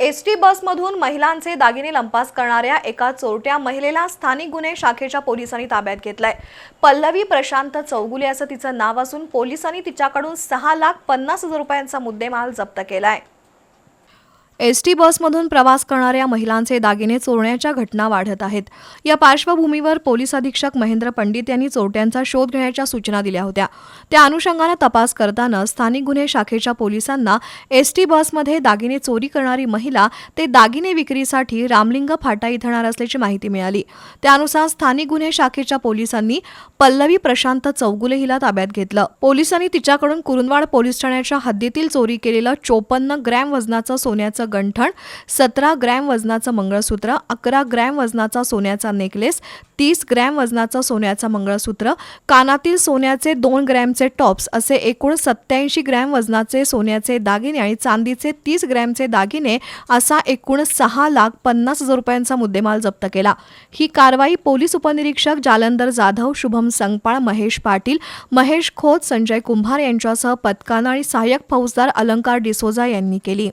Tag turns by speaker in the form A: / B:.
A: S T बसमधून महिलांचे दागिने लंपास करणाऱ्या एका चोरट्या महिलेला स्थानिक गुन्हे शाखेच्या पोलिसांनी ताब्यात घेतलंय. पल्लवी प्रशांत चौगुले असं तिचं नाव असून पोलिसांनी तिच्याकडून सहा लाख पन्नास हजार रुपयांचा मुद्देमाल जप्त केलाय. एस टी बसमधून प्रवास करणाऱ्या महिलांचे दागिने चोरण्याच्या घटना वाढत आहेत. या पार्श्वभूमीवर पोलीस अधीक्षक महेंद्र पंडित यांनी चोरट्यांचा शोध घेण्याच्या सूचना दिल्या होत्या. त्या अनुषंगानं तपास करताना स्थानिक गुन्हे शाखेच्या पोलिसांना एस टी बसमध्ये दागिने चोरी करणारी महिला ते दागिने विक्रीसाठी रामलिंग फाटा इथं येणार असल्याची माहिती मिळाली. त्यानुसार स्थानिक गुन्हे शाखेच्या पोलिसांनी पल्लवी प्रशांत चौगुले हिला ताब्यात घेतलं. पोलिसांनी तिच्याकडून कुरुंदवाड पोलीस ठाण्याच्या हद्दीतील चोरी केलेलं चोपन्न ग्रॅम वजनाचं सोन्याचं गंठण सतरा ग्रॅम वजनाचं मंगळसूत्र अकरा ग्रॅम वजनाचा सोन्याचा नेकलेस तीस ग्रॅम वजनाचं सोन्याचं मंगळसूत्र कानातील सोन्याचे दोन ग्रॅमचे टॉप्स असे एकूण सत्याऐंशी ग्रॅम वजनाचे सोन्याचे दागिने आणि चांदीचे तीस ग्रॅमचे दागिने असा एकूण सहा लाख पन्नास हजार रुपयांचा मुद्देमाल जप्त केला. ही कारवाई पोलीस उपनिरीक्षक जालंधर जाधव शुभम संगपाळ महेश पाटील महेश खोत संजय कुंभार यांच्यासह पथकानं आणि सहाय्यक फौजदार अलंकार डिसोजा यांनी केली.